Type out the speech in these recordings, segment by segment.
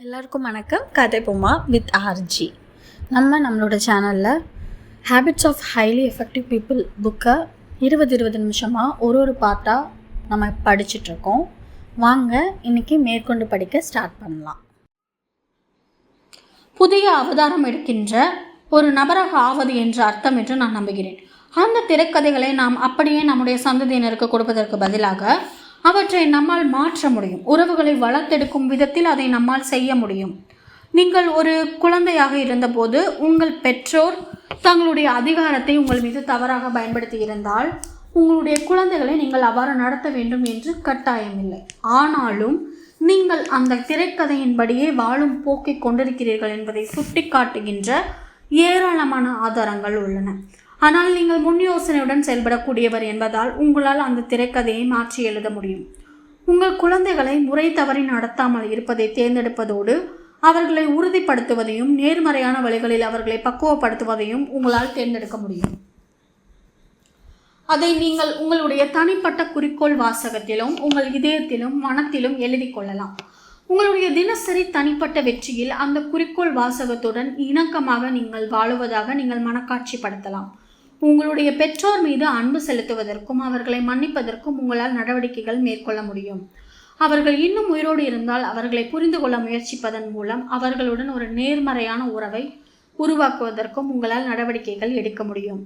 எல்லாருக்கும் வணக்கம். கதை பொம்மா வித் ஆர்ஜி நம்ம நம்மளோட சேனலில் habits of highly effective people புக்கை இருபது இருபது நிமிஷமாக ஒரு ஒரு பாட்டாக நம்ம படிச்சிட்ருக்கோம் வாங்க இன்னைக்கு மேற்கொண்டு படிக்க ஸ்டார்ட் பண்ணலாம். புதிய அவதாரம் எடுக்கின்ற ஒரு நபராக ஆவது என்ற அர்த்தம் என்று நான் நம்புகிறேன். அந்த திரைக்கதைகளை நாம் அப்படியே நம்முடைய சந்ததியினருக்கு கொடுப்பதற்கு பதிலாக அவற்றை நம்மால் மாற்ற முடியும். உறவுகளை வளர்த்தெடுக்கும் விதத்தில் அதை நம்மால் செய்ய முடியும். நீங்கள் ஒரு குழந்தையாக இருந்தபோது உங்கள் பெற்றோர் தங்களுடைய அதிகாரத்தை உங்கள் மீது தவறாக பயன்படுத்தி இருந்தால் உங்களுடைய குழந்தைகளை நீங்கள் அவ்வாறு நடத்த வேண்டும் என்று கட்டாயமில்லை. ஆனாலும் நீங்கள் அந்த திரைக்கதையின்படியே வாழும் போக்கை கொண்டிருக்கிறீர்கள் என்பதை சுட்டிக்காட்டுகின்ற ஏராளமான ஆதாரங்கள் உள்ளன. ஆனால் நீங்கள் முன் யோசனையுடன் செயல்படக்கூடியவர் என்பதால் உங்களால் அந்த திரைக்கதையை மாற்றி எழுத முடியும். உங்கள் குழந்தைகளை முறை தவறி நடத்தாமல் இருப்பதை தேர்ந்தெடுப்பதோடு அவர்களை உறுதிப்படுத்துவதையும் நேர்மறையான வழிகளில் அவர்களை பக்குவப்படுத்துவதையும் உங்களால் தேர்ந்தெடுக்க முடியும். அதை நீங்கள் உங்களுடைய தனிப்பட்ட குறிக்கோள் வாசகத்திலும் உங்கள் இதயத்திலும் மனத்திலும் எழுதி கொள்ளலாம். உங்களுடைய தினசரி தனிப்பட்ட வெற்றியில் அந்த குறிக்கோள் வாசகத்துடன் இணக்கமாக நீங்கள் வாழுவதாக நீங்கள் மனக்காட்சிப்படுத்தலாம். உங்களுடைய பெற்றோர் மீது அன்பு செலுத்துவதற்கும் அவர்களை மன்னிப்பதற்கும் உங்களால் நடவடிக்கைகள் மேற்கொள்ள முடியும். அவர்கள் இன்னும் உயிரோடு இருந்தால் அவர்களை புரிந்து கொள்ள முயற்சிப்பதன் மூலம் அவர்களுடன் ஒரு நேர்மறையான உறவை உருவாக்குவதற்கும் உங்களால் நடவடிக்கைகள் எடுக்க முடியும்.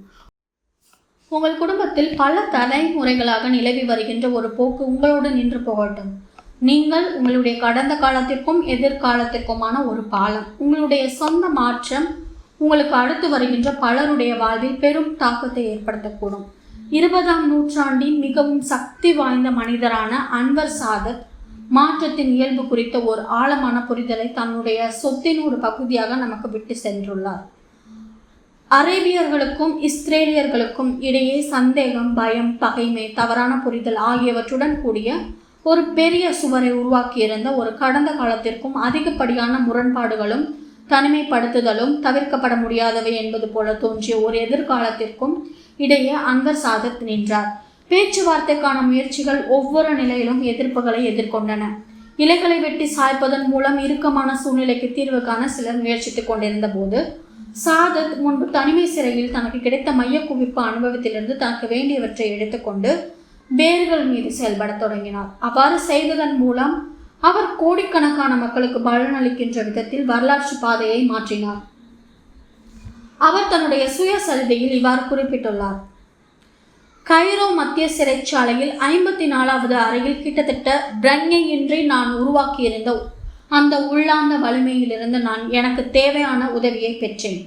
உங்கள் குடும்பத்தில் பல தலைமுறைகளாக நிலவி வருகின்ற ஒரு போக்கு உங்களோடு நின்று போகட்டும். நீங்கள் உங்களுடைய கடந்த காலத்திற்கும் எதிர்காலத்திற்குமான ஒரு பாலம். உங்களுடைய சொந்த மாற்றம் உங்களுக்கு அடுத்து வருகின்ற பலருடைய வாழ்வில் பெரும் தாக்கத்தை ஏற்படுத்தக்கூடும். இருபதாம் நூற்றாண்டின் மிகவும் சக்தி வாய்ந்த மனிதரான அன்வர் சாதத் மாற்றத்தின் இயல்பு குறித்த ஒரு ஆழமான புரிதலை தன்னுடைய சொத்தின் ஒரு பகுதியாக நமக்கு விட்டு சென்றுள்ளார். அரேபியர்களுக்கும் இஸ்ரேலியர்களுக்கும் இடையே சந்தேகம் பயம் பகைமை தவறான புரிதல் ஆகியவற்றுடன் கூடிய ஒரு பெரிய சுவரை உருவாக்கியிருந்த ஒரு கடந்த காலத்திற்கும் அதிகப்படியான முரண்பாடுகளும் தனிமைப்படுத்துதலும் தவிர்க்கப்பட முடியாதவை என்பது போல தோன்றிய ஒரு எதிர்காலத்திற்கும் இடையே அங்கர் சாதத் நின்றார். பேச்சுவார்த்தைக்கான முயற்சிகள் ஒவ்வொரு நிலையிலும் எதிர்ப்புகளை எதிர்கொண்டன. இலைகளை வெட்டி சாய்ப்பதன் மூலம் இறுக்கமான சூழ்நிலைக்கு தீர்வு காண சிலர் முயற்சித்துக் கொண்டிருந்த போது சாதத் முன்பு தனிமை சிறையில் தனக்கு கிடைத்த மைய குவிப்பு அனுபவத்திலிருந்து தனக்கு வேண்டியவற்றை எடுத்துக்கொண்டு வேர்கள் மீது செயல்படத் தொடங்கினார். அவ்வாறு செய்ததன் மூலம் அவர் கோடிக்கணக்கான மக்களுக்கு பலனளிக்கின்ற விதத்தில் வரலாற்று பாதையை மாற்றினார். அவர் தன்னுடைய சுயசரிதையில் இவ்வாறு குறிப்பிட்டுள்ளார். கைரோ மத்திய சிறைச்சாலையில் ஐம்பத்தி நாலாவது அறையில் கிட்டத்தட்ட பிரங்கையின்றி நான் உருவாக்கியிருந்த அந்த உள்ளார்ந்த வலிமையிலிருந்து நான் எனக்கு தேவையான உதவியை பெற்றேன்.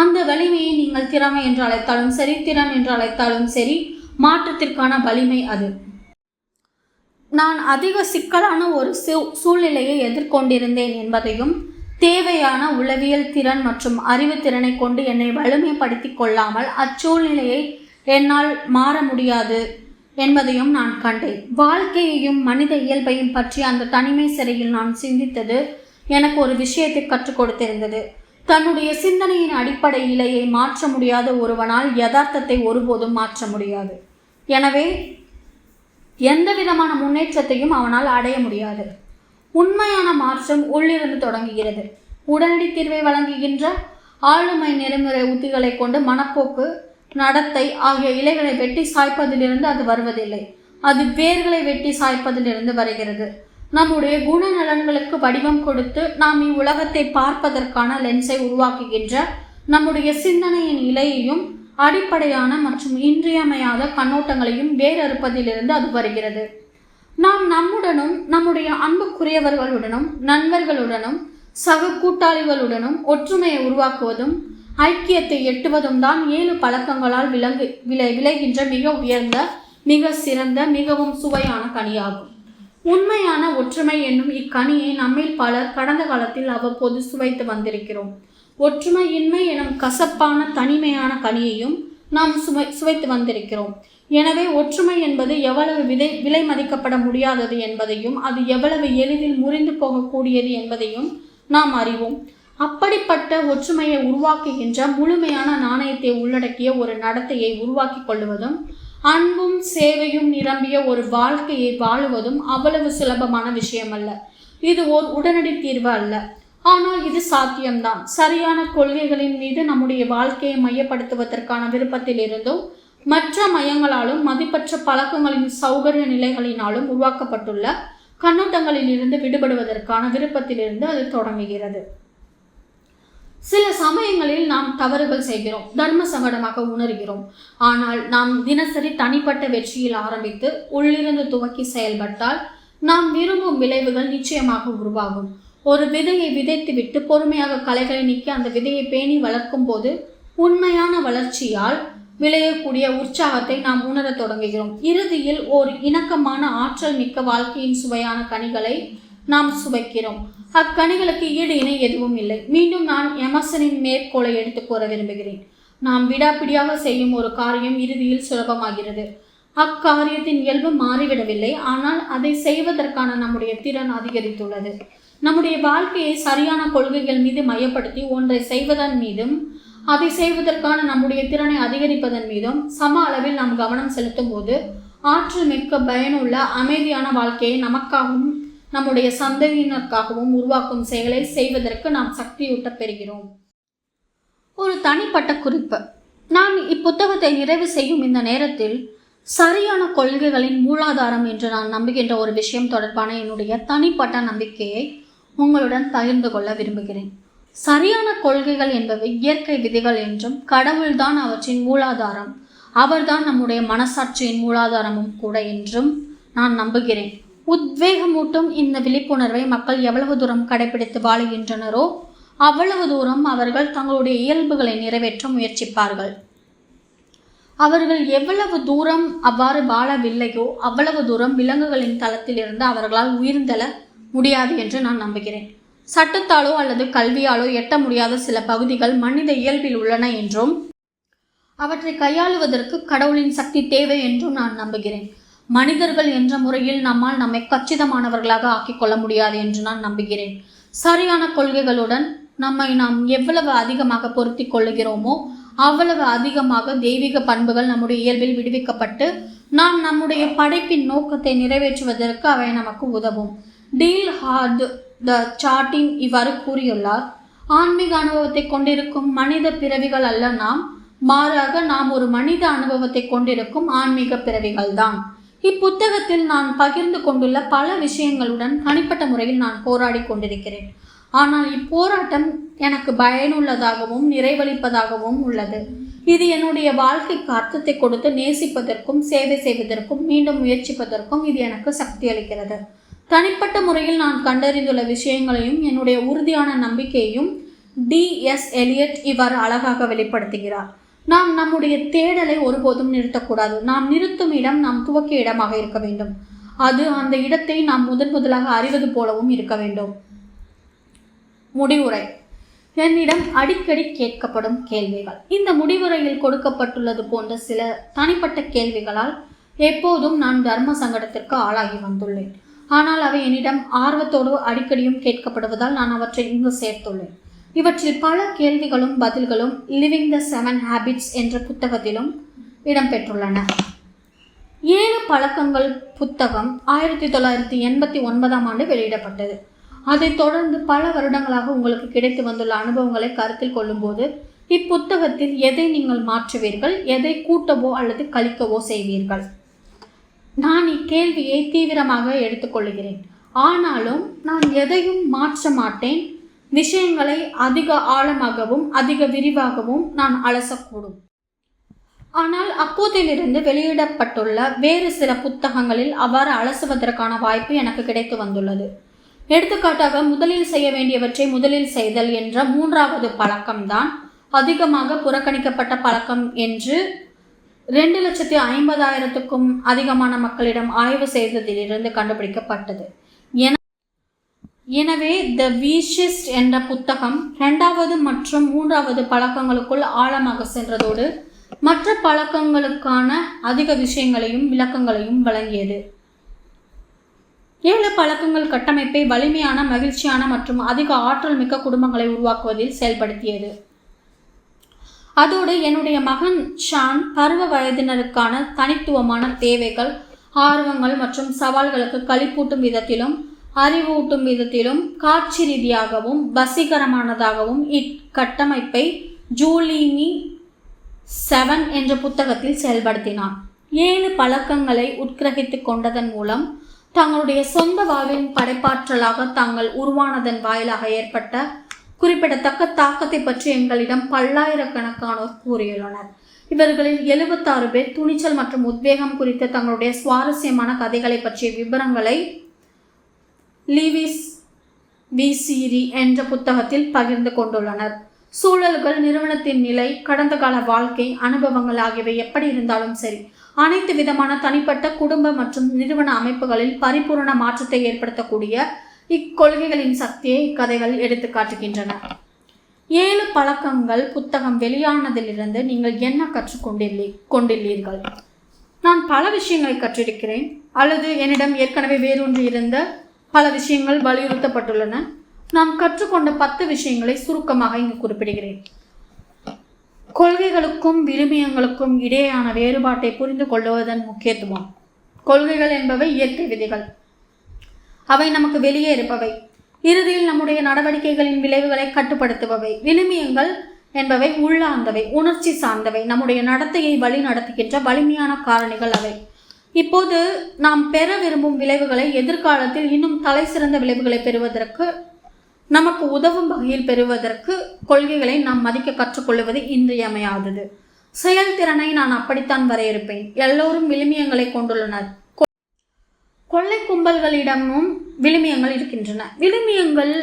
அந்த வலிமையை நீங்கள் திறமை என்று அழைத்தாலும் சரி திறன் என்று அழைத்தாலும் சரி மாற்றத்திற்கான வலிமை அது. நான் அதிக சிக்கலான ஒரு சூழ்நிலையை எதிர்கொண்டிருந்தேன் என்பதையும் தேவையான உளவியல் திறன் மற்றும் அறிவு திறனை கொண்டு என்னை வலிமைப்படுத்தி கொள்ளாமல் அச்சூழ்நிலையை என்னால் மாற முடியாது என்பதையும் நான் கண்டேன். வாழ்க்கையையும் மனித இயல்பையும் பற்றி அந்த தனிமை சிறையில் நான் சிந்தித்தது எனக்கு ஒரு விஷயத்தை கற்றுக் கொடுத்திருந்தது. தன்னுடைய சிந்தனையின் அடிப்படை மாற்ற முடியாத ஒருவனால் யதார்த்தத்தை ஒருபோதும் மாற்ற முடியாது. எனவே எந்த விதமான முன்னேற்றத்தையும் அவனால் அடைய முடியாது. உண்மையான மாற்றம் உள்ளிருந்து தொடங்குகிறது. உடனடி தீர்வை வழங்குகின்ற ஆளுமை நெறிமுறை உத்திகளை கொண்டு மனப்போக்கு நடத்தை ஆகிய இலைகளை வெட்டி சாய்ப்பதிலிருந்து அது வருவதில்லை. அது வேர்களை வெட்டி சாய்ப்பதிலிருந்து வருகிறது. நம்முடைய குணநலன்களுக்கு வடிவம் கொடுத்து நாம் இவ்வுலகத்தை பார்ப்பதற்கான லென்ஸை உருவாக்குகின்ற நம்முடைய சிந்தனையின் இலையையும் அடிப்படையான மற்றும் இன்றியமையாத கண்ணோட்டங்களையும் வேறறுப்பதிலிருந்து அது வருகிறது. நாம் நம்முடனும் நம்முடைய அன்புக்குரியவர்களுடனும் நண்பர்களுடனும் சக கூட்டாளிகளுடனும் ஒற்றுமையை உருவாக்குவதும் ஐக்கியத்தை எட்டுவதும் தான் ஏழு பழக்கங்களால் விளங்கு விளை விளைகின்ற மிக உயர்ந்த மிக சிறந்த மிகவும் சுவையான கனியாகும். உண்மையான ஒற்றுமை என்னும் இக்கனியை நம்மில் பலர் கடந்த காலத்தில் அவ்வப்போது சுவைத்து வந்திருக்கிறோம். ஒற்றுமையின்மை எனும் கசப்பான தனிமையான கனியையும் நாம் சுவை சுவைத்து வந்திருக்கிறோம். எனவே ஒற்றுமை என்பது எவ்வளவு விதை விலை மதிக்கப்பட முடியாதது என்பதையும் அது எவ்வளவு எளிதில் முறிந்து போகக்கூடியது என்பதையும் நாம் அறிவோம். அப்படிப்பட்ட ஒற்றுமையை உருவாக்குகின்ற முழுமையான நாணயத்தை உள்ளடக்கிய ஒரு நடத்தையை உருவாக்கிக் கொள்வதும் அன்பும் சேவையும் நிரம்பிய ஒரு வாழ்க்கையை வாழுவதும் அவ்வளவு சுலபமான விஷயமல்ல. இது ஓர் உடனடி தீர்வு அல்ல. ஆனால் இது சாத்தியம்தான். சரியான கொள்கைகளின் மீது நம்முடைய வாழ்க்கையை மையப்படுத்துவதற்கான விருப்பத்தில் இருந்தும் மற்ற மையங்களாலும் மதிப்பற்ற பழக்கங்களின் சௌகரிய நிலைகளினாலும் உருவாக்கப்பட்டுள்ள கண்ணோட்டங்களில் இருந்து விடுபடுவதற்கான விருப்பத்திலிருந்து அது தொடங்குகிறது. சில சமயங்களில் நாம் தவறுகள் செய்கிறோம் தர்ம சங்கடமாக உணர்கிறோம். ஆனால் நாம் தினசரி தனிப்பட்ட வெற்றியில் ஆரம்பித்து உள்ளிருந்து துவக்கி செயல்பட்டால் நாம் விரும்பும் விளைவுகள் நிச்சயமாக உருவாகும். ஒரு விதையை விதைத்துவிட்டு பொறுமையாக களைகளை நீக்கி அந்த விதையை பேணி வளர்க்கும் போது உண்மையான வளர்ச்சியால் விளையக்கூடிய உற்சாகத்தை நாம் உணரத் தொடங்குகிறோம். இறுதியில் ஓர் இணக்கமான ஆற்றல் மிக்க வாழ்க்கையின் சுவையான கனிகளை நாம் சுவைக்கிறோம். அக்கனிகளுக்கு ஈடு இணை எதுவும் இல்லை. மீண்டும் நான் எமர்சனின் மேற்கோளை எடுத்து கூற விரும்புகிறேன். நாம் விடாப்பிடியாக செய்யும் ஒரு காரியம் இறுதியில் சுலபமாகிறது. அக்காரியத்தின் இயல்பு மாறிவிடவில்லை. ஆனால் அதை செய்வதற்கான நம்முடைய திறன் அதிகரித்துள்ளது. நம்முடைய வாழ்க்கையை சரியான கொள்கைகள் மீது மையப்படுத்தி ஒன்றை செய்வதன் மீதும் அதை செய்வதற்கான நம்முடைய திறனை அதிகரிப்பதன் மீதும் சம அளவில் நாம் கவனம் செலுத்தும் போது ஆற்றல் மிக்க பயனுள்ள அமைதியான வாழ்க்கையை நமக்காகவும் நம்முடைய சந்ததியினருக்காகவும் உருவாக்கும் செயலை செய்வதற்கு நாம் சக்தியூட்டப் பெறுகிறோம். ஒரு தனிப்பட்ட குறிப்பு. நான் இப்புத்தகத்தை நிறைவு செய்யும் இந்த நேரத்தில் சரியான கொள்கைகளின் மூலாதாரம் என்று நான் நம்புகின்ற ஒரு விஷயம் தொடர்பான என்னுடைய தனிப்பட்ட நம்பிக்கையை உங்களுடன் பகிர்ந்து கொள்ள விரும்புகிறேன். சரியான கொள்கைகள் என்பவை இயற்கை விதிகள் என்றும் கடவுள்தான் அவற்றின் மூலாதாரம். அவர்தான் நம்முடைய மனசாட்சியின் மூலாதாரமும் கூட என்றும் நான் நம்புகிறேன். உத்வேகமூட்டும் இந்த விழிப்புணர்வை மக்கள் எவ்வளவு தூரம் கடைபிடித்து வாழுகின்றனரோ அவ்வளவு தூரம் அவர்கள் தங்களுடைய இயல்புகளை நிறைவேற்ற முயற்சிப்பார்கள். அவர்கள் எவ்வளவு தூரம் அவ்வாறு வாழவில்லையோ அவ்வளவு தூரம் விலங்குகளின் தளத்திலிருந்து அவர்களால் உயிர்ந்தெழ முடியாது என்று நான் நம்புகிறேன். சட்டத்தாலோ அல்லது கல்வியாலோ எட்ட முடியாத சில பகுதிகள் மனித இயல்பில் உள்ளன என்றும் அவற்றை கையாளுவதற்கு கடவுளின் சக்தி தேவை என்றும் நான் நம்புகிறேன். மனிதர்கள் என்ற முறையில் நம்மால் நம்மை கச்சிதமானவர்களாக ஆக்கிக் கொள்ள முடியாது என்று நான் நம்புகிறேன். சரியான கொள்கைகளுடன் நம்மை நாம் எவ்வளவு அதிகமாக பொருத்தி கொள்ளுகிறோமோ அவ்வளவு அதிகமாக தெய்வீக பண்புகள் நம்முடைய இயல்பில் விடுவிக்கப்பட்டு நாம் நம்முடைய படைப்பின் நோக்கத்தை நிறைவேற்றுவதற்கு அவை நமக்கு உதவும். டீல் ஹார்ட் த சார்ட்டின் இவ்வாறு கூறியுள்ளார். ஆன்மீக அனுபவத்தை கொண்டிருக்கும் மனித பிறவிகள் அல்ல நாம். மாறாக நாம் ஒரு மனித அனுபவத்தை கொண்டிருக்கும் ஆன்மீக பிறவிகள் தான். இப்புத்தகத்தில் நான் பகிர்ந்து கொண்டுள்ள பல விஷயங்களுடன் தனிப்பட்ட முறையில் நான் போராடி கொண்டிருக்கிறேன். ஆனால் இப்போராட்டம் எனக்கு பயனுள்ளதாகவும் நிறைவளிப்பதாகவும் உள்ளது. இது என்னுடைய வாழ்க்கைக்கு அர்த்தத்தை கொடுத்து நேசிப்பதற்கும் சேவை செய்வதற்கும் மீண்டும் முயற்சிப்பதற்கும் இது எனக்கு சக்தி அளிக்கிறது தனிப்பட்ட முறையில் நான் கண்டறிந்துள்ள விஷயங்களையும் என்னுடைய உறுதியான நம்பிக்கையையும் டி. எஸ். எலியட் இவ்வாறு அழகாக வெளிப்படுத்துகிறார். நாம் நம்முடைய தேடலை ஒருபோதும் நிறுத்தக்கூடாது. நாம் நிறுத்தும் இடம் நாம் துவக்கிய இடமாக இருக்க வேண்டும். அது அந்த இடத்தை நாம் முதன் முதலாக அறிவது போலவும் இருக்க வேண்டும். முடிவுரை. என்னிடம் அடிக்கடி கேட்கப்படும் கேள்விகள். இந்த முடிவுரையில் கொடுக்கப்பட்டுள்ளது போன்ற சில தனிப்பட்ட கேள்விகளால் எப்போதும் நான் தர்ம சங்கடத்திற்கு ஆளாகி வந்துள்ளேன். ஆனால் அவை என்னிடம் ஆர்வத்தோடு அடிக்கடியும் கேட்கப்படுவதால் நான் அவற்றை இங்கு சேர்த்துள்ளேன். இவற்றில் பல கேள்விகளும் பதில்களும் லிவிங் த செவன் ஹேபிட்ஸ் என்ற புத்தகத்திலும் இடம்பெற்றுள்ளன. ஏழு பழக்கங்கள் புத்தகம் ஆயிரத்தி தொள்ளாயிரத்தி எண்பத்தி ஒன்பதாம் ஆண்டு வெளியிடப்பட்டது. அதைத் தொடர்ந்து பல வருடங்களாக உங்களுக்கு கிடைத்து வந்துள்ள அனுபவங்களை கருத்தில் கொள்ளும்போது இப்புத்தகத்தில் எதை நீங்கள் மாற்றுவீர்கள் எதை கூட்டவோ அல்லது கழிக்கவோ செய்வீர்கள்? நான் இக்கேள்வியை தீவிரமாக எடுத்துக்கொள்கிறேன். ஆனாலும் நான் எதையும் மாற்ற மாட்டேன். விஷயங்களை அதிக ஆழமாகவும் அதிக விரிவாகவும் நான் அலசக்கூடும். ஆனால் அப்போதிலிருந்து வெளியிடப்பட்டுள்ள வேறு சில புத்தகங்களில் அவ்வாறு அலசுவதற்கான வாய்ப்பு எனக்கு கிடைத்து வந்துள்ளது. எடுத்துக்காட்டாக முதலில் செய்ய வேண்டியவற்றை முதலில் செய்தல் என்ற மூன்றாவது பழக்கம்தான். அதிகமாக புறக்கணிக்கப்பட்ட பழக்கம் என்று ரெண்டு லட்சத்தி ஐம்பதாயிரத்துக்கும் அதிகமான மக்களிடம் ஆய்வு செய்ததிலிருந்து கண்டுபிடிக்கப்பட்டது. எனவே த வீஷிஸ்ட் என்ற புத்தகம் இரண்டாவது மற்றும் மூன்றாவது பழக்கங்களுக்குள் ஆழமாக சென்றதோடு மற்ற பழக்கங்களுக்கான அதிக விஷயங்களையும் விளக்கங்களையும் வழங்கியது. ஏழு பழக்கங்கள் கட்டமைப்பை வலிமையான மகிழ்ச்சியான மற்றும் அதிக ஆற்றல் மிக்க குடும்பங்களை உருவாக்குவதில் செயல்படுத்தியது. அதோடு என்னுடைய மகன் ஷான் பருவ வயதினருக்கான தனித்துவமான தேவைகள் ஆர்வங்கள் மற்றும் சவால்களுக்கு களிப்பூட்டும் விதத்திலும் அறிவூட்டும் விதத்திலும் காட்சி ரீதியாகவும் வசீகரமானதாகவும் இக்கட்டமைப்பை ஜூலினி செவன் என்ற புத்தகத்தில் செயல்படுத்தினார். ஏழு பழக்கங்களை உட்கிரகித்து கொண்டதன் மூலம் தங்களுடைய சொந்த வாழ்வின் படைப்பாற்றலாக தாங்கள் உருவானதன் வாயிலாக ஏற்பட்ட குறிப்பிடத்தக்க தாக்கத்தை பற்றி எங்களிடம் பல்லாயிரக்கணக்கானோர் கூறியுள்ளனர். இவர்களில் எழுபத்தாறு பேர் துணிச்சல் மற்றும் உத்வேகம் குறித்த தங்களுடைய சுவாரஸ்யமான கதைகளை பற்றிய விவரங்களை லீவிஸ் விசிரி என்ற புத்தகத்தில் பகிர்ந்து கொண்டுள்ளனர். சூழல்கள் நிறுவனத்தின் நிலை கடந்த கால வாழ்க்கை அனுபவங்கள் ஆகியவை எப்படி இருந்தாலும் சரி அனைத்து விதமான தனிப்பட்ட குடும்ப மற்றும் நிறுவன அமைப்புகளில் பரிபூரண மாற்றத்தை ஏற்படுத்தக்கூடிய இக்கொள்கைகளின் சக்தியை இக்கதைகள் எடுத்து காட்டுகின்றன. ஏழு பழக்கங்கள் புத்தகம் வெளியானதிலிருந்து நீங்கள் என்ன கற்றுக்கொண்டில்லி கொண்டுள்ளீர்கள் நான் பல விஷயங்களை கற்றிருக்கிறேன் அல்லது என்னிடம் ஏற்கனவே வேறொன்று இருந்த பல விஷயங்கள் வலியுறுத்தப்பட்டுள்ளன. நான் கற்றுக்கொண்ட பத்து விஷயங்களை சுருக்கமாக இங்கு குறிப்பிடுகிறேன். கொள்கைகளுக்கும் விழுமியங்களுக்கும் இடையேயான வேறுபாட்டை புரிந்து கொள்வதன் முக்கியத்துவம். கொள்கைகள் என்பவை இயற்கை விதிகள். அவை நமக்கு வெளியே இருப்பவை. இறுதியில் நம்முடைய நடவடிக்கைகளின் விளைவுகளை கட்டுப்படுத்துபவை. விழுமியங்கள் என்பவை உள்ளார்ந்தவை உணர்ச்சி சார்ந்தவை. நம்முடைய நடத்தையை வழி நடத்துகின்ற வலிமையான காரணிகள் அவை. இப்போது நாம் பெற விரும்பும் விளைவுகளை எதிர்காலத்தில் இன்னும் தலை சிறந்த விளைவுகளை பெறுவதற்கு நமக்கு உதவும் வகையில் பெறுவதற்கு கொள்கைகளை நாம் மதிக்க கற்றுக்கொள்வது இன்றியமையாதது. செயல்திறனை நான் அப்படித்தான் வரையறுப்பேன். எல்லோரும் விழுமியங்களை கொண்டுள்ளனர். கொள்ளை கும்பல்களிடமும் விழுமியங்கள் இருக்கின்றன. விழுமியங்கள்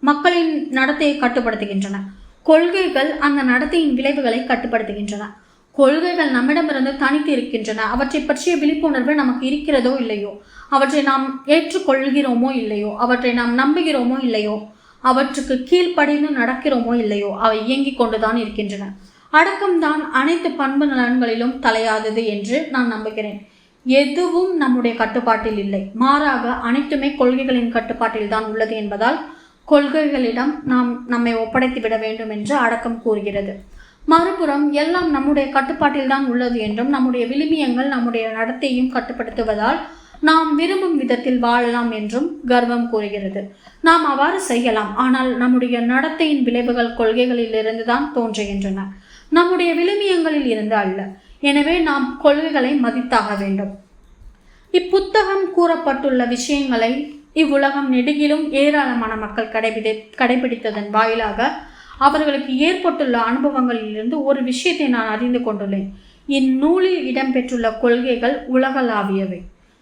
மக்களின் நடத்தையை கட்டுப்படுத்துகின்றன. கொள்கைகள் அந்த நடத்தையின் விளைவுகளை கட்டுப்படுத்துகின்றன. கொள்கைகள் நம்மிடமிருந்து தனித்து இருக்கின்றன. அவற்றை பற்றிய விழிப்புணர்வு நமக்கு இருக்கிறதோ இல்லையோ? அவற்றை நாம் ஏற்றுக்கொள்கிறோமோ இல்லையோ? அவற்றை நாம் நம்புகிறோமோ இல்லையோ? அவற்றுக்கு கீழ்ப்படிந்து நடக்கிறோமோ இல்லையோ? அவை இயங்கிக் கொண்டுதான் இருக்கின்றன. அடக்கம்தான் அனைத்து பண்பு நலன்களிலும் தலையாதது என்று நான் நம்புகிறேன். எதுவும் நம்முடைய கட்டுப்பாட்டில் இல்லை. மாறாக அனைத்துமே கொள்கைகளின் கட்டுப்பாட்டில் தான் உள்ளது என்பதால் கொள்கைகளிடம் நாம் நம்மை ஒப்படைத்து விட வேண்டும் என்று அடக்கம் கூறுகிறது. மறுபுறம் எல்லாம் நம்முடைய கட்டுப்பாட்டில் தான் உள்ளது என்றும் நம்முடைய விழுமியங்கள் நம்முடைய நடத்தையும் கட்டுப்படுத்துவதால் நாம் விரும்பும் விதத்தில் வாழலாம் என்றும் கர்வம் கூறுகிறது. நாம் அவ்வாறு செய்யலாம் ஆனால் நம்முடைய நடத்தையின் விளைவுகள் கொள்கைகளிலிருந்து தான் தோன்றுகின்றன. நம்முடைய விழுமியங்களில் இருந்து அல்ல. எனவே நாம் கொள்கைகளை மதித்தாக வேண்டும். இப்புத்தகம் கூறப்பட்டுள்ள விஷயங்களை இவ்வுலகம் நெடுகிலும் ஏராளமான மக்கள் கடைபிடி கடைபிடித்ததன் வாயிலாக அவர்களுக்கு ஏற்பட்டுள்ள அனுபவங்களிலிருந்து ஒரு விஷயத்தை நான் அறிந்து கொண்டுள்ளேன். இந்நூலில் இடம்பெற்றுள்ள கொள்கைகள் உலகளாவியவை.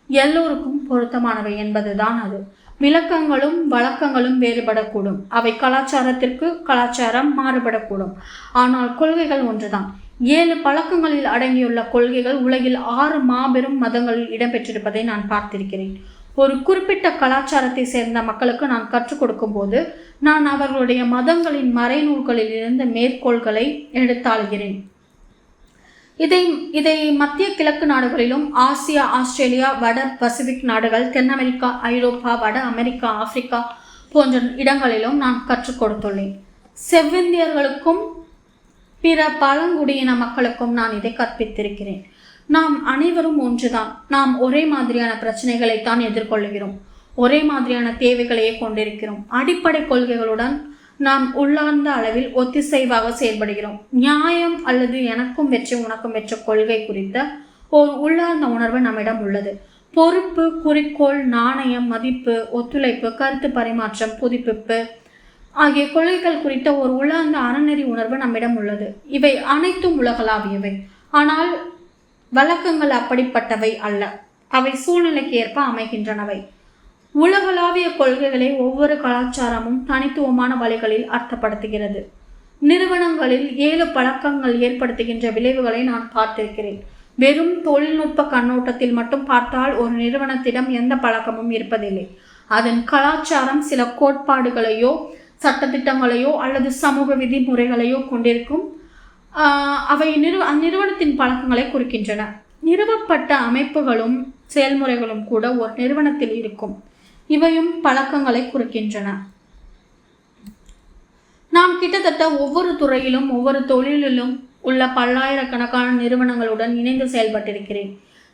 எல்லோருக்கும் பொருத்தமானவை என்பதுதான் அது. விளக்கங்களும் வழக்கங்களும் வேறுபடக்கூடும். அவை கலாச்சாரத்திற்கு கலாச்சாரம் மாறுபடக்கூடும். ஆனால் கொள்கைகள் ஒன்றுதான். ஏழு பழக்கங்களில் அடங்கியுள்ள கொள்கைகள் உலகில் ஆறு மாபெரும் மதங்களில் இடம்பெற்றிருப்பதை நான் பார்த்திருக்கிறேன். ஒரு குறிப்பிட்ட கலாச்சாரத்தை சேர்ந்த மக்களுக்கு நான் கற்றுக் கொடுக்கும்போது நான் அவர்களுடைய மதங்களின் மறைநூல்களில் இருந்து மேற்கோள்களை எடுத்தாளுகிறேன். இதை இதை மத்திய கிழக்கு நாடுகளிலும் ஆசியா ஆஸ்திரேலியா வட பசிபிக் நாடுகள் தென் அமெரிக்கா ஐரோப்பா வட அமெரிக்கா ஆப்பிரிக்கா போன்ற இடங்களிலும் நான் கற்றுக் கொடுத்துள்ளேன். செவ்விந்தியர்களுக்கும் பிற பழங்குடியின மக்களுக்கும் நான் இதை கற்பித்திருக்கிறேன். நாம் அனைவரும் ஒன்றுதான். நாம் ஒரே மாதிரியான பிரச்சனைகளைத்தான் எதிர்கொள்கிறோம் ஒரே மாதிரியான தேவைகளையே கொண்டிருக்கிறோம். அடிப்படை கொள்கைகளுடன் நாம் உள்ளார்ந்த அளவில் ஒத்திசைவாக செயல்படுகிறோம். நியாயம் அல்லது எனக்கும் வெற்றி உனக்கும் வெற்ற கொள்கை குறித்த ஒரு உள்ளார்ந்த உணர்வு நம்மிடம் உள்ளது. பொறுப்பு குறிக்கோள் நாணயம் மதிப்பு ஒத்துழைப்பு கருத்து பரிமாற்றம் புதுப்பிப்பு ஆகிய கொள்கைகள் குறித்த ஒரு உள்ளார்ந்த அறநெறி உணர்வு நம்மிடம் உள்ளது. இவை அனைத்தும் உலகளாவியவை. ஆனால் வழக்கங்கள் அப்படிப்பட்டவை அல்ல. அவை சூழ்நிலைக்கு ஏற்ப அமைகின்றனவை. உலகளாவிய கொள்கைகளை ஒவ்வொரு கலாச்சாரமும் தனித்துவமான வழிகளில் அர்த்தப்படுத்துகிறது. நிறுவனங்களில் ஏழு பழக்கங்கள் ஏற்படுத்துகின்ற விளைவுகளை நான் பார்த்திருக்கிறேன். வெறும் தொழில்நுட்ப கண்ணோட்டத்தில் மட்டும் பார்த்தால் ஒரு நிறுவனத்திடம் எந்த பழக்கமும் இருப்பதில்லை. அதன் கலாச்சாரம் சில கோட்பாடுகளையோ சட்டத்திட்டங்களையோ அல்லது சமூக விதிமுறைகளையோ கொண்டிருக்கும் அவை நிறு அந்நிறுவனத்தின் பழக்கங்களை குறிக்கின்றன. நிறுவப்பட்ட அமைப்புகளும் செயல்முறைகளும் கூட ஒரு நிறுவனத்தில் இருக்கும். இவையும் பழக்கங்களை குறிக்கின்றன. நாம் கிட்டத்தட்ட ஒவ்வொரு துறையிலும் ஒவ்வொரு தொழிலிலும் உள்ள பல்லாயிரக்கணக்கான நிறுவனங்களுடன் இணைந்து செயல்பட்டிருக்கிறேன்.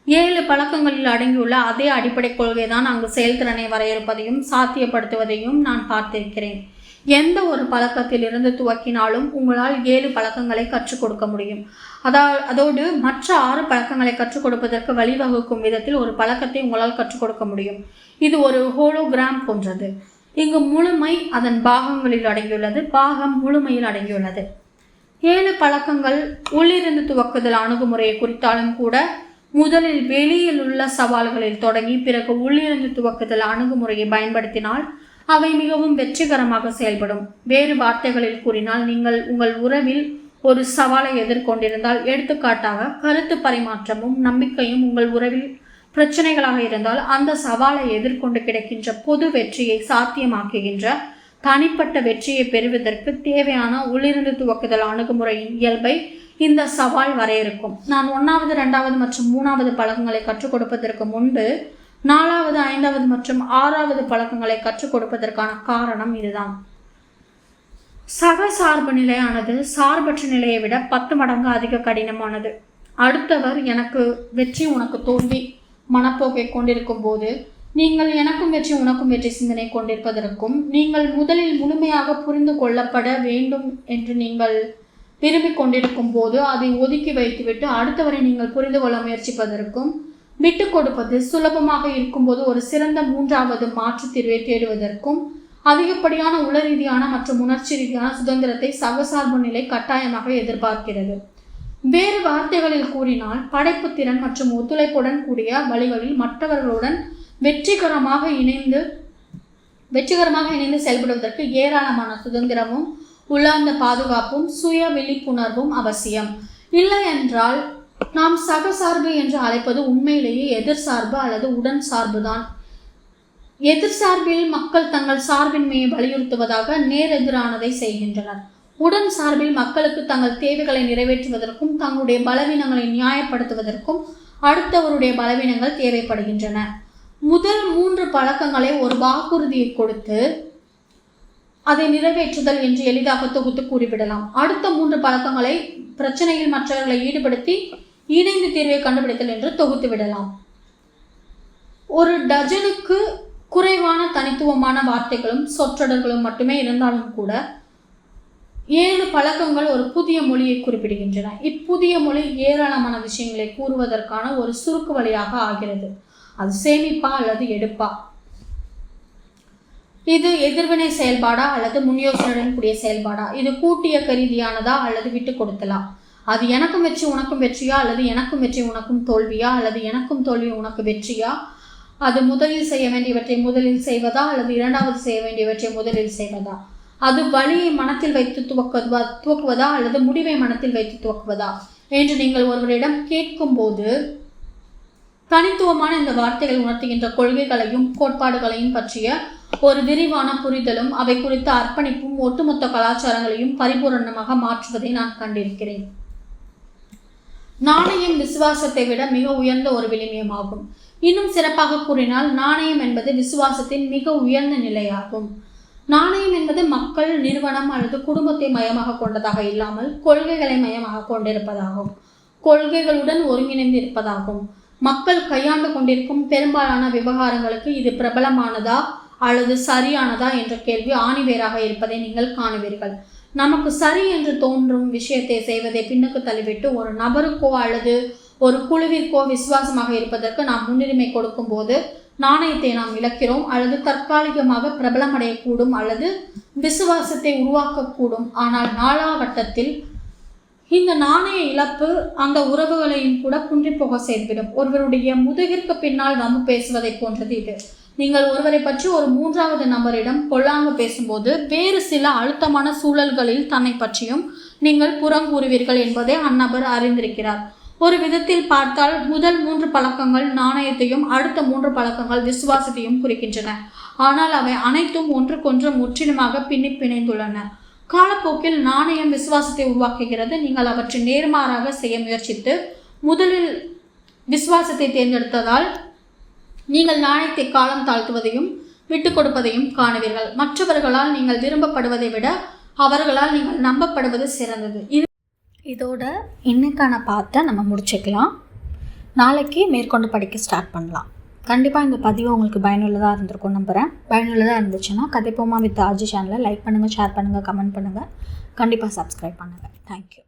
ஏழு பழக்கங்களில் அடங்கியுள்ள அதே அடிப்படை கொள்கை தான் அங்கு செயல்திறனை வரையறுப்பதையும் சாத்தியப்படுத்துவதையும் நான் பார்த்திருக்கிறேன். எந்த ஒரு பழக்கத்திலிருந்து துவக்கினாலும் உங்களால் ஏழு பழக்கங்களை கற்றுக் கொடுக்க முடியும். அதா அதோடு மற்ற ஆறு பழக்கங்களை கற்றுக் கொடுப்பதற்கு வழிவகுக்கும் விதத்தில் ஒரு பழக்கத்தை உங்களால் கற்றுக் கொடுக்க முடியும். இது ஒரு ஹோலோகிராம் போன்றது. இங்கு முழுமை அதன் பாகங்களில் அடங்கியுள்ளது. பாகம் முழுமையில் அடங்கியுள்ளது. ஏழு பழக்கங்கள் உள்ளிருந்து துவக்குதல் அணுகுமுறையை குறித்தாலும் கூட முதலில் வெளியில் உள்ள சவால்களில் தொடங்கி பிறகு உள்ளிருந்து துவக்குதல் அணுகுமுறையை பயன்படுத்தினால் அவை மிகவும் வெற்றிகரமாக செயல்படும். வேறு வார்த்தைகளில் கூறினால் நீங்கள் உங்கள் உறவில் ஒரு சவாலை எதிர்கொண்டிருந்தால் எடுத்துக்காட்டாக கருத்து பரிமாற்றமும் நம்பிக்கையும் உங்கள் உறவில் பிரச்சனைகளாக இருந்தால் அந்த சவாலை எதிர்கொண்டு கிடைக்கின்ற பொது வெற்றியை சாத்தியமாக்குகின்ற தனிப்பட்ட வெற்றியை பெறுவதற்கு தேவையான உள்ளிருந்து துவக்குதல் அணுகுமுறையின் இயல்பை இந்த சவால் வரையறுக்கும். நான் ஒன்றாவது ரெண்டாவது மற்றும் மூணாவது பழகங்களை கற்றுக் கொடுப்பதற்கு முன்பு நாலாவது ஐந்தாவது மற்றும் ஆறாவது பழக்கங்களை கற்றுக் கொடுப்பதற்கான காரணம் இதுதான். சக சார்பு நிலையானது சார்பற்ற நிலையை விட பத்து மடங்கு அதிக கடினமானது. அடுத்தவர் எனக்கு வெற்றி உனக்கு தோல்வி மனப்போக்கை கொண்டிருக்கும் போது நீங்கள் எனக்கும் வெற்றி உனக்கும் வெற்றி சிந்தனை கொண்டிருப்பதற்கும் நீங்கள் முதலில் முழுமையாக புரிந்து கொள்ளப்பட வேண்டும் என்று நீங்கள் விரும்பிக் கொண்டிருக்கும் போது அதை ஒதுக்கி வைத்துவிட்டு அடுத்தவரை நீங்கள் புரிந்து கொள்ள முயற்சிப்பதற்கும் விட்டு கொடுப்பது சுலபமாக இருக்கும்போது ஒரு சிறந்த மூன்றாவது மாற்று தீர்வை தேடுவதற்கும் அதிகப்படியான உள ரீதியான மற்றும் உணர்ச்சி ரீதியான சுதந்திரத்தை சகசார்பு நிலை கட்டாயமாக எதிர்பார்க்கிறது. வேறு வார்த்தைகளில் கூறினால் படைப்பு திறன் மற்றும் ஒத்துழைப்புடன் கூடிய வழிகளில் மற்றவர்களுடன் வெற்றிகரமாக இணைந்து வெற்றிகரமாக இணைந்து செயல்படுவதற்கு ஏராளமான சுதந்திரமும் உள்ளார்ந்த பாதுகாப்பும் சுய விழிப்புணர்வும் அவசியம். இல்லை என்றால் நாம் சகசார்பு என்று அழைப்பது உண்மையிலேயே எதிர் சார்பு அல்லது உடன் சார்புதான். எதிர் சார்பில் மக்கள் தங்கள் சார்பின்மையை வலியுறுத்துவதாக நேரெதிரானதை செய்கின்றனர். உடன் சார்பில் மக்களுக்கு தங்கள் தேவைகளை நிறைவேற்றுவதற்கும் தங்களுடைய பலவீனங்களை நியாயப்படுத்துவதற்கும் அடுத்தவருடைய பலவீனங்கள் தேவைப்படுகின்றன. முதல் மூன்று பழக்கங்களை ஒரு வாக்குறுதியை கொடுத்து அதை நிறைவேற்றுதல் என்று எளிதாக தொகுத்து கூறிவிடலாம் அடுத்த மூன்று பழக்கங்களை பிரச்சனையில் மற்றவர்களை ஈடுபடுத்தி இணைந்து தீர்வை கண்டுபிடித்தல் என்று தொகுத்து விடலாம். ஒரு டஜனுக்கு குறைவான தனித்துவமான வார்த்தைகளும் சொற்றொடர்களும் மட்டுமே இருந்தாலும் கூட ஏழு பழக்கங்கள் ஒரு புதிய மொழியை குறிப்பிடுகின்றன. இப்புதிய மொழி ஏராளமான விஷயங்களை கூறுவதற்கான ஒரு சுருக்கு வழியாக ஆகிறது. அது சேமிப்பா அல்லது எடுப்பா? இது எதிர்வினை செயல்பாடா அல்லது முன்யோசனையுடன் கூடிய செயல்பாடா? இது கூட்டிய ரீதியானதா அல்லது விட்டு கொடுத்தலாம் அது எனக்கும் வெற்றி உனக்கும் வெற்றியா? அல்லது எனக்கும் வெற்றி உனக்கும் தோல்வியா? அல்லது எனக்கும் தோல்வி உனக்கு வெற்றியா? அது முதலில் செய்ய வேண்டியவற்றை முதலில் செய்வதா? அல்லது இரண்டாவது செய்ய வேண்டியவற்றை முதலில் செய்வதா? அது வழியை மனத்தில் வைத்து துவக்குவதா துவக்குவதா? அல்லது முடிவை மனத்தில் வைத்து துவக்குவதா? என்று நீங்கள் ஒருவரிடம் கேட்கும்போது தனித்துவமான இந்த வார்த்தைகள் உணர்த்துகின்ற கொள்கைகளையும் கோட்பாடுகளையும் பற்றிய ஒரு விரிவான புரிதலும் அவை குறித்த அர்ப்பணிப்பும் ஒட்டுமொத்த கலாச்சாரங்களையும் பரிபூரணமாக மாற்றுவதை நான் கண்டிருக்கிறேன். நாணயம் விசுவாசத்தை விட மிக உயர்ந்த ஒரு விளிமியமாகும். இன்னும் சிறப்பாக கூறினால் நாணயம் என்பது விசுவாசத்தின் மிக உயர்ந்த நிலையாகும். நாணயம் என்பது மக்கள் நிறுவனம் அல்லது குடும்பத்தை மையமாக கொண்டதாக இல்லாமல் கொள்கைகளை மையமாக கொண்டிருப்பதாகும். கொள்கைகளுடன் ஒருங்கிணைந்து இருப்பதாகும் மக்கள் கையாண்டு கொண்டிருக்கும் பெரும்பாலான விவகாரங்களுக்கு இது பிரபலமானதா அல்லது சரியானதா என்ற கேள்வி ஆணிவேராக இருப்பதை நீங்கள் காணுவீர்கள். நமக்கு சரி என்று தோன்றும் விஷயத்தை செய்வதை பின்னுக்கு தள்ளிவிட்டு ஒரு நபருக்கோ அல்லது ஒரு குழுவிற்கோ விசுவாசமாக இருப்பதற்கு நாம் முன்னுரிமை கொடுக்கும்போது நாணயத்தை நாம் இழக்கிறோம் அல்லது தற்காலிகமாக பிரபலமடையக்கூடும் அல்லது விசுவாசத்தை உருவாக்கக்கூடும். ஆனால் நாளாவட்டத்தில் இந்த நாணய இழப்பு அந்த உறவுகளையும் கூட குன்றி போக செய்துவிடும். ஒருவருடைய முதுகிற்கு பின்னால் நம்ம பேசுவதை போன்றது இது. நீங்கள் ஒருவரை பற்றி ஒரு மூன்றாவது நபரிடம் கொள்ளாங்க பேசும்போது வேறு சில அழுத்தமான சூழல்களில் தன்னை பற்றியும் நீங்கள் புறங்கூறுவீர்கள் என்பதை அந்நபர் அறிந்திருக்கிறார். ஒரு விதத்தில் பார்த்தால் முதல் மூன்று பழக்கங்கள் நாணயத்தையும் அடுத்த மூன்று பழக்கங்கள் விசுவாசத்தையும் குறிக்கின்றன. ஆனால் அவை அனைத்தும் ஒன்றுக்கொன்று முற்றிலுமாக பின்னி பிணைந்துள்ளன. காலப்போக்கில் நாணயம் விசுவாசத்தை உருவாக்குகிறது. நீங்கள் அவற்றை நேர்மாறாக செய்ய முயற்சித்து முதலில் விசுவாசத்தை தேர்ந்தெடுத்ததால் நீங்கள் நாணயத்தை காலம் தாழ்த்துவதையும் விட்டு கொடுப்பதையும் காணுவீர்கள். மற்றவர்களால் நீங்கள் விரும்பப்படுவதை விட அவர்களால் நீங்கள் நம்பப்படுவது சிறந்தது. இது இதோட இன்னைக்கான பாட்டை நம்ம முடிச்சுக்கலாம். நாளைக்கு மேற்கொண்டு படிக்க ஸ்டார்ட் பண்ணலாம். கண்டிப்பாக இந்த பதிவு உங்களுக்கு பயனுள்ளதாக இருந்திருக்கும் நம்புகிறேன் பயனுள்ளதாக இருந்துச்சுன்னா கதைப்போமா வித் ஆர்ஜி சேனலை லைக் பண்ணுங்கள் ஷேர் பண்ணுங்கள் கமெண்ட் பண்ணுங்கள் கண்டிப்பாக சப்ஸ்கிரைப் பண்ணுங்கள் தேங்க்யூ